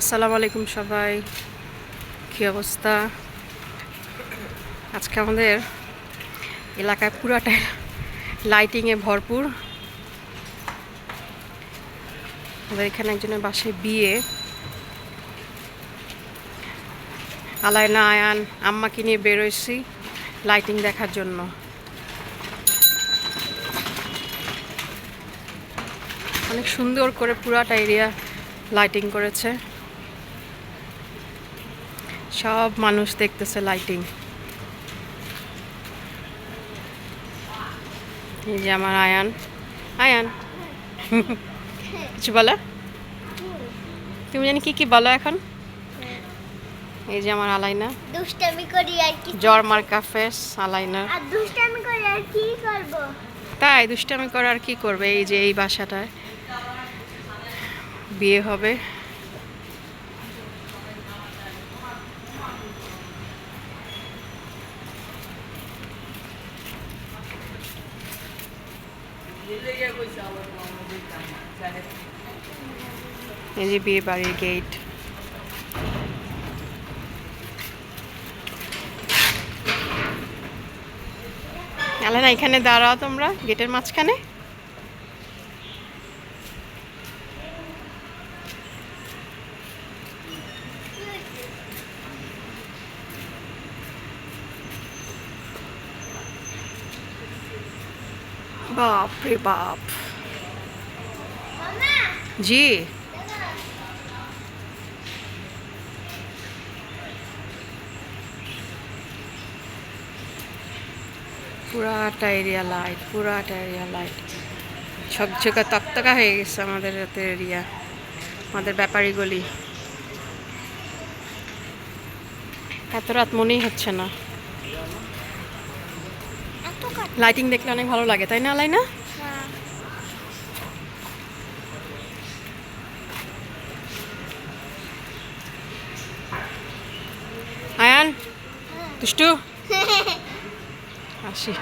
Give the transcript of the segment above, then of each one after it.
আসসালামু আলাইকুম সবাই। কী অবস্থা? আজকে আমাদের এলাকায় পুরাটাই লাইটিংয়ে ভরপুর। আমাদের এখানে একজনের বাসায় বিয়ে। আলায়না আয়ান, আম্মাকে নিয়ে বেরোইছি লাইটিং দেখার জন্য। অনেক সুন্দর করে পুরাটা এরিয়া লাইটিং করেছে। সব মানুষ দেখতেছে লাইটিং এই যে আমার আয়ান। আয়ান। কিছু বলো? তুমি জানি কি কি বলো এখন? এই যে আমার আলাইনা। দুষ্টামি করি আর কি। জ্বর মার্কা ফেস আলাইনা। আর দুষ্টামি করি আর কি করব? তাই দুষ্টামি করে আর কি করবে এই যে এই বাসাটায়। বিয়ে হবে। এই যে বিয়ে বাড়ির গেট এখানে দাঁড়াও তোমরা গেটের মাঝখানে। বাপ রে বাপ। জি। পুরাটা এরিয়া লাইট পুরাটা এরিয়া লাইট ঝকঝকা তকতকা হয়ে গেছে আমাদের রাতের এরিয়া আমাদের ব্যাপারী গলি। এত রাত মনেই হচ্ছে না। এত লাইটিং দেখলে অনেক ভালো লাগে তাই না লাইনা? আয়ান দুষ্টু? আসি।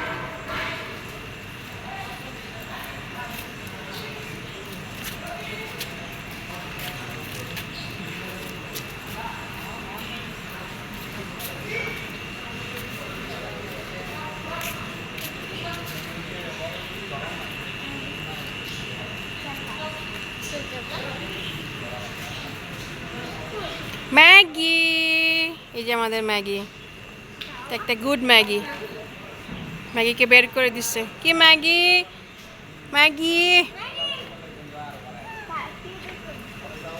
ম্যাগি। এই যে আমাদের ম্যাগি। একটা গুড ম্যাগি। ম্যাগিকে বের করে দিচ্ছে কি ম্যাগি? ম্যাগি।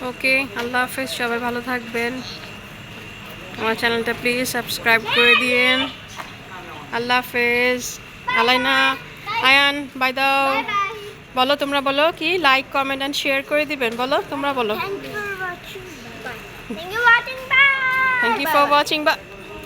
ওকে, আল্লাহ হাফেজ, সবাই ভালো থাকবেন। আমার চ্যানেলটা প্লিজ সাবস্ক্রাইব করে দিন আল্লাহ হাফেজ। আলাইনা, আয়ান, বাই দাও। বলো, তোমরা বলো, কি? লাইক কমেন্ট অ্যান্ড শেয়ার করে দিবেন। বলো, তোমরা বলো। Thank you watching. Bye. Thank you for watching. Bye.